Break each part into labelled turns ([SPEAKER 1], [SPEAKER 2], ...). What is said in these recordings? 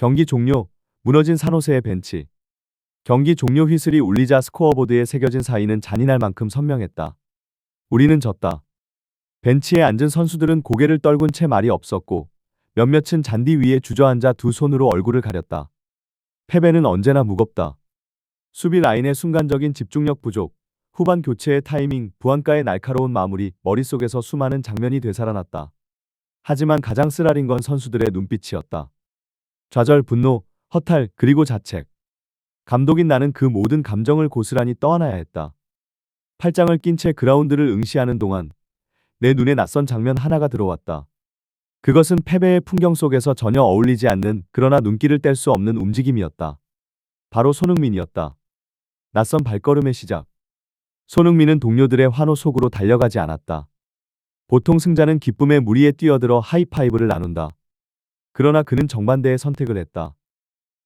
[SPEAKER 1] 경기 종료, 무너진 산호세의 벤치. 경기 종료 휘슬이 울리자 스코어보드에 새겨진 사인은 잔인할 만큼 선명했다. 우리는 졌다. 벤치에 앉은 선수들은 고개를 떨군 채 말이 없었고 몇몇은 잔디 위에 주저앉아 두 손으로 얼굴을 가렸다. 패배는 언제나 무겁다. 수비 라인의 순간적인 집중력 부족, 후반 교체의 타이밍, 부안가의 날카로운 마무리, 머릿속에서 수많은 장면이 되살아났다. 하지만 가장 쓰라린 건 선수들의 눈빛이었다. 좌절, 분노, 허탈, 그리고 자책. 감독인 나는 그 모든 감정을 고스란히 떠안아야 했다. 팔짱을 낀 채 그라운드를 응시하는 동안 내 눈에 낯선 장면 하나가 들어왔다. 그것은 패배의 풍경 속에서 전혀 어울리지 않는 그러나 눈길을 뗄 수 없는 움직임이었다. 바로 손흥민이었다. 낯선 발걸음의 시작. 손흥민은 동료들의 환호 속으로 달려가지 않았다. 보통 승자는 기쁨의 무리에 뛰어들어 하이파이브를 나눈다. 그러나 그는 정반대의 선택을 했다.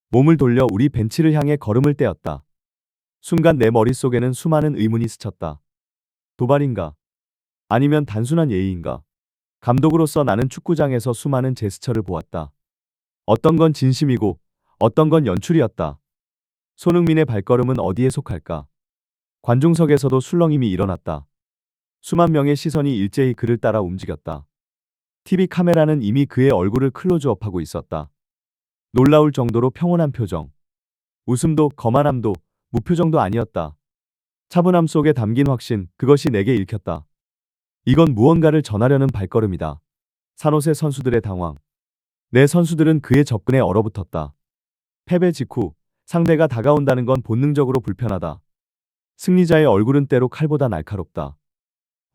[SPEAKER 1] 몸을 돌려 우리 벤치를 향해 걸음을 떼었다. 순간 내 머릿속에는 수많은 의문이 스쳤다. 도발인가? 아니면 단순한 예의인가? 감독으로서 나는 축구장에서 수많은 제스처를 보았다. 어떤 건 진심이고 어떤 건 연출이었다. 손흥민의 발걸음은 어디에 속할까? 관중석에서도 술렁임이 일어났다. 수만 명의 시선이 일제히 그를 따라 움직였다. TV 카메라는 이미 그의 얼굴을 클로즈업하고 있었다. 놀라울 정도로 평온한 표정. 웃음도 거만함도 무표정도 아니었다. 차분함 속에 담긴 확신, 그것이 내게 읽혔다. 이건 무언가를 전하려는 발걸음이다. 산호세 선수들의 당황. 내 선수들은 그의 접근에 얼어붙었다. 패배 직후 상대가 다가온다는 건 본능적으로 불편하다. 승리자의 얼굴은 때로 칼보다 날카롭다.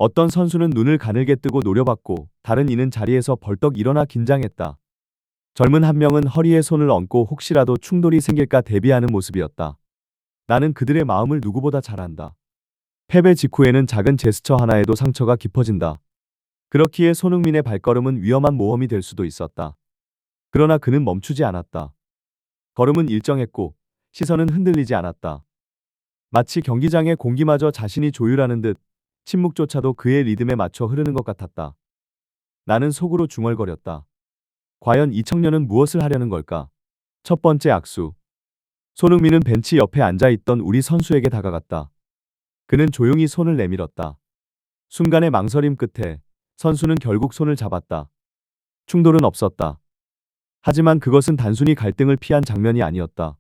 [SPEAKER 1] 어떤 선수는 눈을 가늘게 뜨고 노려봤고 다른 이는 자리에서 벌떡 일어나 긴장했다. 젊은 한 명은 허리에 손을 얹고 혹시라도 충돌이 생길까 대비하는 모습이었다. 나는 그들의 마음을 누구보다 잘 안다. 패배 직후에는 작은 제스처 하나에도 상처가 깊어진다. 그렇기에 손흥민의 발걸음은 위험한 모험이 될 수도 있었다. 그러나 그는 멈추지 않았다. 걸음은 일정했고 시선은 흔들리지 않았다. 마치 경기장의 공기마저 자신이 조율하는 듯 침묵조차도 그의 리듬에 맞춰 흐르는 것 같았다. 나는 속으로 중얼거렸다. 과연 이 청년은 무엇을 하려는 걸까? 첫 번째 악수. 손흥민은 벤치 옆에 앉아 있던 우리 선수에게 다가갔다. 그는 조용히 손을 내밀었다. 순간의 망설임 끝에 선수는 결국 손을 잡았다. 충돌은 없었다. 하지만 그것은 단순히 갈등을 피한 장면이 아니었다.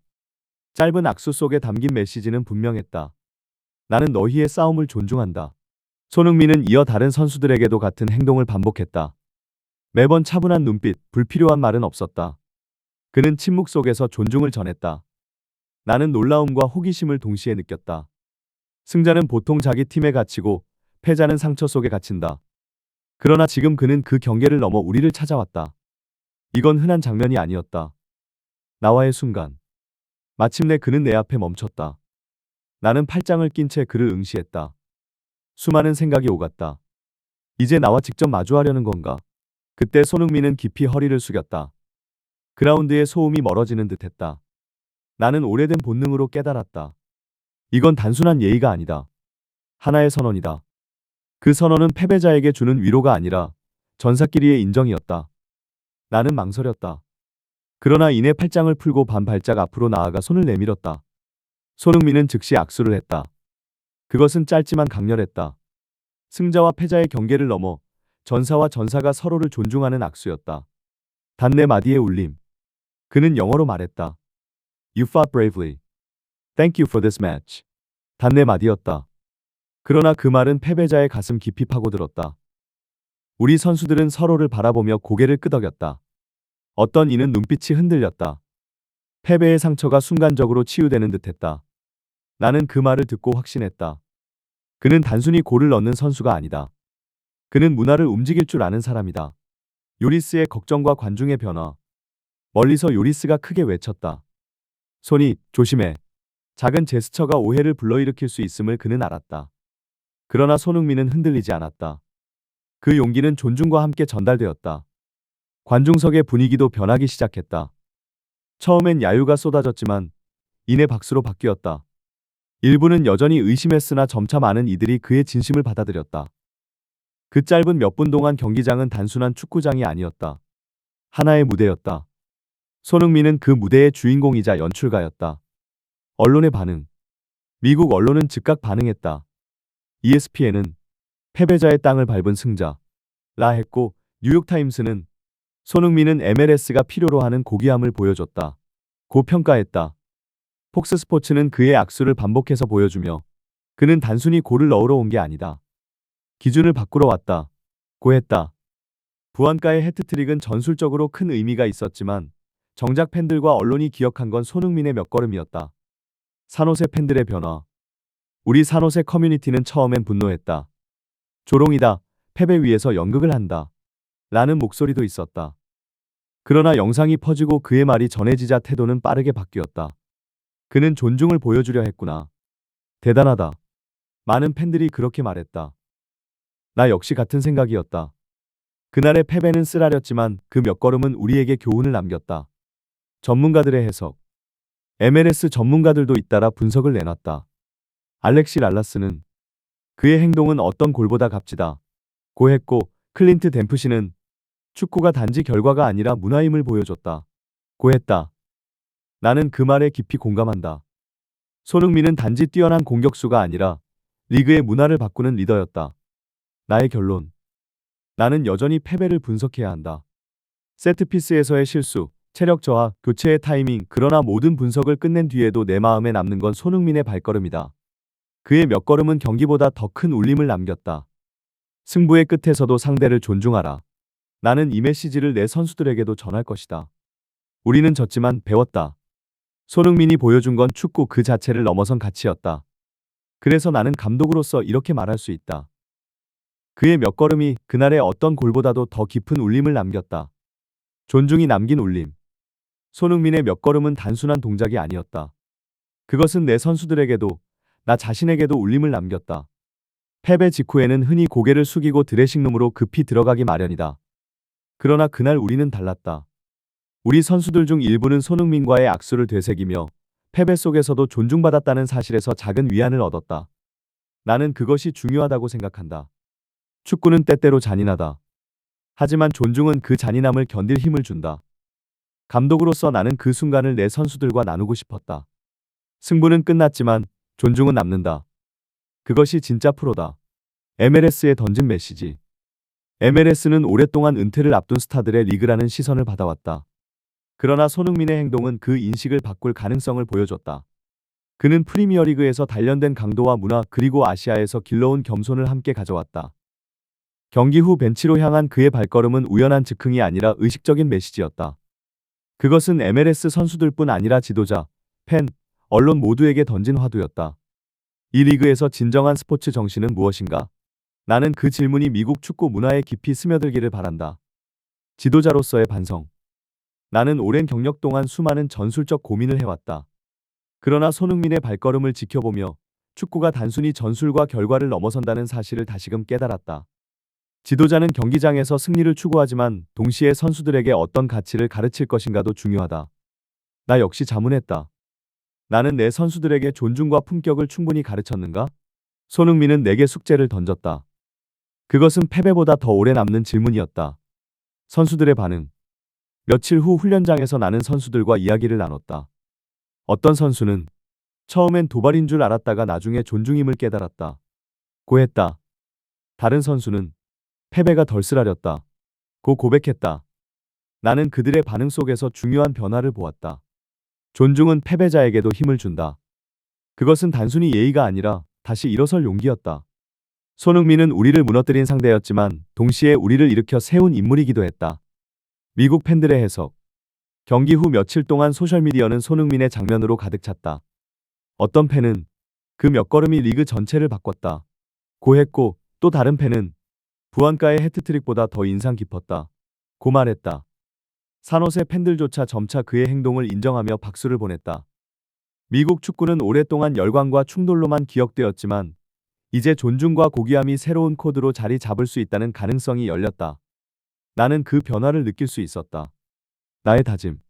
[SPEAKER 1] 짧은 악수 속에 담긴 메시지는 분명했다. 나는 너희의 싸움을 존중한다. 손흥민은 이어 다른 선수들에게도 같은 행동을 반복했다. 매번 차분한 눈빛, 불필요한 말은 없었다. 그는 침묵 속에서 존중을 전했다. 나는 놀라움과 호기심을 동시에 느꼈다. 승자는 보통 자기 팀에 갇히고 패자는 상처 속에 갇힌다. 그러나 지금 그는 그 경계를 넘어 우리를 찾아왔다. 이건 흔한 장면이 아니었다. 나와의 순간. 마침내 그는 내 앞에 멈췄다. 나는 팔짱을 낀 채 그를 응시했다. 수많은 생각이 오갔다. 이제 나와 직접 마주하려는 건가? 그때 손흥민은 깊이 허리를 숙였다. 그라운드의 소음이 멀어지는 듯했다. 나는 오래된 본능으로 깨달았다. 이건 단순한 예의가 아니다. 하나의 선언이다. 그 선언은 패배자에게 주는 위로가 아니라 전사끼리의 인정이었다. 나는 망설였다. 그러나 이내 팔짱을 풀고 반 발짝 앞으로 나아가 손을 내밀었다. 손흥민은 즉시 악수를 했다. 그것은 짧지만 강렬했다. 승자와 패자의 경계를 넘어 전사와 전사가 서로를 존중하는 악수였다. 단내 마디의 울림. 그는 영어로 말했다. You fought bravely. Thank you for this match. 단내 마디였다. 그러나 그 말은 패배자의 가슴 깊이 파고들었다. 우리 선수들은 서로를 바라보며 고개를 끄덕였다. 어떤 이는 눈빛이 흔들렸다. 패배의 상처가 순간적으로 치유되는 듯했다. 나는 그 말을 듣고 확신했다. 그는 단순히 골을 넣는 선수가 아니다. 그는 문화를 움직일 줄 아는 사람이다. 요리스의 걱정과 관중의 변화. 멀리서 요리스가 크게 외쳤다. 손이 조심해. 작은 제스처가 오해를 불러일으킬 수 있음을 그는 알았다. 그러나 손흥민은 흔들리지 않았다. 그 용기는 존중과 함께 전달되었다. 관중석의 분위기도 변하기 시작했다. 처음엔 야유가 쏟아졌지만 이내 박수로 바뀌었다. 일부는 여전히 의심했으나 점차 많은 이들이 그의 진심을 받아들였다. 그 짧은 몇 분 동안 경기장은 단순한 축구장이 아니었다. 하나의 무대였다. 손흥민은 그 무대의 주인공이자 연출가였다. 언론의 반응. 미국 언론은 즉각 반응했다. ESPN은 패배자의 땅을 밟은 승자. 라 했고 뉴욕타임스는 손흥민은 MLS가 필요로 하는 고귀함을 보여줬다. 고 평가했다. 폭스 스포츠는 그의 악수를 반복해서 보여주며 그는 단순히 골을 넣으러 온 게 아니다. 기준을 바꾸러 왔다. 고 했다. 부안가의 해트트릭은 전술적으로 큰 의미가 있었지만 정작 팬들과 언론이 기억한 건 손흥민의 몇 걸음이었다. 산호세 팬들의 변화. 우리 산호세 커뮤니티는 처음엔 분노했다. 조롱이다. 패배 위에서 연극을 한다. 라는 목소리도 있었다. 그러나 영상이 퍼지고 그의 말이 전해지자 태도는 빠르게 바뀌었다. 그는 존중을 보여주려 했구나. 대단하다. 많은 팬들이 그렇게 말했다. 나 역시 같은 생각이었다. 그날의 패배는 쓰라렸지만 그 몇 걸음은 우리에게 교훈을 남겼다. 전문가들의 해석. MLS 전문가들도 잇따라 분석을 내놨다. 알렉시 랄라스는 그의 행동은 어떤 골보다 값지다. 고 했고 클린트 댐프시는 축구가 단지 결과가 아니라 문화임을 보여줬다. 고 했다. 나는 그 말에 깊이 공감한다. 손흥민은 단지 뛰어난 공격수가 아니라 리그의 문화를 바꾸는 리더였다. 나의 결론. 나는 여전히 패배를 분석해야 한다. 세트피스에서의 실수, 체력 저하, 교체의 타이밍, 그러나 모든 분석을 끝낸 뒤에도 내 마음에 남는 건 손흥민의 발걸음이다. 그의 몇 걸음은 경기보다 더 큰 울림을 남겼다. 승부의 끝에서도 상대를 존중하라. 나는 이 메시지를 내 선수들에게도 전할 것이다. 우리는 졌지만 배웠다. 손흥민이 보여준 건 축구 그 자체를 넘어선 가치였다. 그래서 나는 감독으로서 이렇게 말할 수 있다. 그의 몇 걸음이 그날의 어떤 골보다도 더 깊은 울림을 남겼다. 존중이 남긴 울림. 손흥민의 몇 걸음은 단순한 동작이 아니었다. 그것은 내 선수들에게도 나 자신에게도 울림을 남겼다. 패배 직후에는 흔히 고개를 숙이고 드레싱룸으로 급히 들어가기 마련이다. 그러나 그날 우리는 달랐다. 우리 선수들 중 일부는 손흥민과의 악수를 되새기며 패배 속에서도 존중받았다는 사실에서 작은 위안을 얻었다. 나는 그것이 중요하다고 생각한다. 축구는 때때로 잔인하다. 하지만 존중은 그 잔인함을 견딜 힘을 준다. 감독으로서 나는 그 순간을 내 선수들과 나누고 싶었다. 승부는 끝났지만 존중은 남는다. 그것이 진짜 프로다. MLS에 던진 메시지. MLS는 오랫동안 은퇴를 앞둔 스타들의 리그라는 시선을 받아왔다. 그러나 손흥민의 행동은 그 인식을 바꿀 가능성을 보여줬다. 그는 프리미어리그에서 단련된 강도와 문화 그리고 아시아에서 길러온 겸손을 함께 가져왔다. 경기 후 벤치로 향한 그의 발걸음은 우연한 즉흥이 아니라 의식적인 메시지였다. 그것은 MLS 선수들뿐 아니라 지도자, 팬, 언론 모두에게 던진 화두였다. 이 리그에서 진정한 스포츠 정신은 무엇인가? 나는 그 질문이 미국 축구 문화에 깊이 스며들기를 바란다. 지도자로서의 반성. 나는 오랜 경력 동안 수많은 전술적 고민을 해왔다. 그러나 손흥민의 발걸음을 지켜보며 축구가 단순히 전술과 결과를 넘어선다는 사실을 다시금 깨달았다. 지도자는 경기장에서 승리를 추구하지만 동시에 선수들에게 어떤 가치를 가르칠 것인가도 중요하다. 나 역시 자문했다. 나는 내 선수들에게 존중과 품격을 충분히 가르쳤는가? 손흥민은 내게 숙제를 던졌다. 그것은 패배보다 더 오래 남는 질문이었다. 선수들의 반응. 며칠 후 훈련장에서 나는 선수들과 이야기를 나눴다. 어떤 선수는 처음엔 도발인 줄 알았다가 나중에 존중임을 깨달았다. 고했다. 다른 선수는 패배가 덜 쓰라렸다. 고 고백했다. 나는 그들의 반응 속에서 중요한 변화를 보았다. 존중은 패배자에게도 힘을 준다. 그것은 단순히 예의가 아니라 다시 일어설 용기였다. 손흥민은 우리를 무너뜨린 상대였지만 동시에 우리를 일으켜 세운 인물이기도 했다. 미국 팬들의 해석. 경기 후 며칠 동안 소셜미디어는 손흥민의 장면으로 가득 찼다. 어떤 팬은 그 몇 걸음이 리그 전체를 바꿨다. 고했고 또 다른 팬은 부안가의 해트트릭보다 더 인상 깊었다. 고 말했다. 산호세 팬들조차 점차 그의 행동을 인정하며 박수를 보냈다. 미국 축구는 오랫동안 열광과 충돌로만 기억되었지만 이제 존중과 고귀함이 새로운 코드로 자리 잡을 수 있다는 가능성이 열렸다. 나는 그 변화를 느낄 수 있었다. 나의 다짐.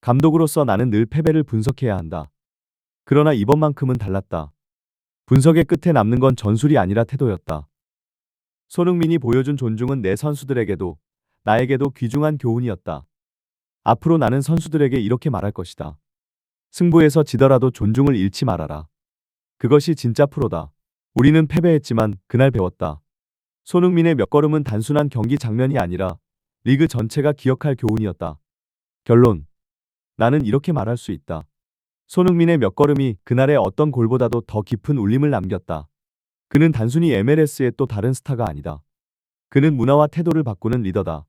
[SPEAKER 1] 감독으로서 나는 늘 패배를 분석해야 한다. 그러나 이번만큼은 달랐다. 분석의 끝에 남는 건 전술이 아니라 태도였다. 손흥민이 보여준 존중은 내 선수들에게도 나에게도 귀중한 교훈이었다. 앞으로 나는 선수들에게 이렇게 말할 것이다. 승부에서 지더라도 존중을 잃지 말아라. 그것이 진짜 프로다. 우리는 패배했지만 그날 배웠다. 손흥민의 몇 걸음은 단순한 경기 장면이 아니라 리그 전체가 기억할 교훈이었다. 결론. 나는 이렇게 말할 수 있다. 손흥민의 몇 걸음이 그날의 어떤 골보다도 더 깊은 울림을 남겼다. 그는 단순히 MLS의 또 다른 스타가 아니다. 그는 문화와 태도를 바꾸는 리더다.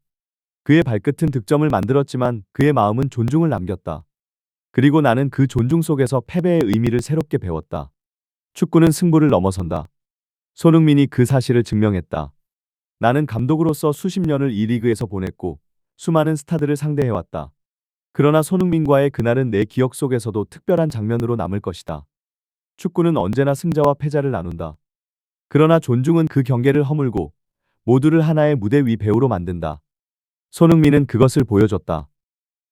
[SPEAKER 1] 그의 발끝은 득점을 만들었지만 그의 마음은 존중을 남겼다. 그리고 나는 그 존중 속에서 패배의 의미를 새롭게 배웠다. 축구는 승부를 넘어선다. 손흥민이 그 사실을 증명했다. 나는 감독으로서 수십 년을 이 리그에서 보냈고 수많은 스타들을 상대해왔다. 그러나 손흥민과의 그날은 내 기억 속에서도 특별한 장면으로 남을 것이다. 축구는 언제나 승자와 패자를 나눈다. 그러나 존중은 그 경계를 허물고 모두를 하나의 무대 위 배우로 만든다. 손흥민은 그것을 보여줬다.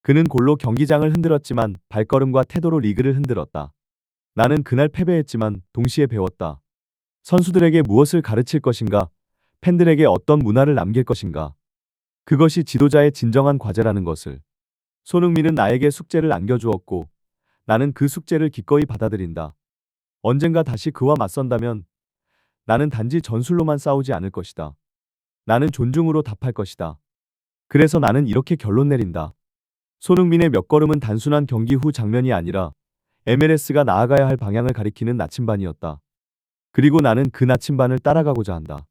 [SPEAKER 1] 그는 골로 경기장을 흔들었지만 발걸음과 태도로 리그를 흔들었다. 나는 그날 패배했지만 동시에 배웠다. 선수들에게 무엇을 가르칠 것인가? 팬들에게 어떤 문화를 남길 것인가? 그것이 지도자의 진정한 과제라는 것을. 손흥민은 나에게 숙제를 안겨주었고 나는 그 숙제를 기꺼이 받아들인다. 언젠가 다시 그와 맞선다면 나는 단지 전술로만 싸우지 않을 것이다. 나는 존중으로 답할 것이다. 그래서 나는 이렇게 결론 내린다. 손흥민의 몇 걸음은 단순한 경기 후 장면이 아니라 MLS가 나아가야 할 방향을 가리키는 나침반이었다. 그리고 나는 그 나침반을 따라가고자 한다.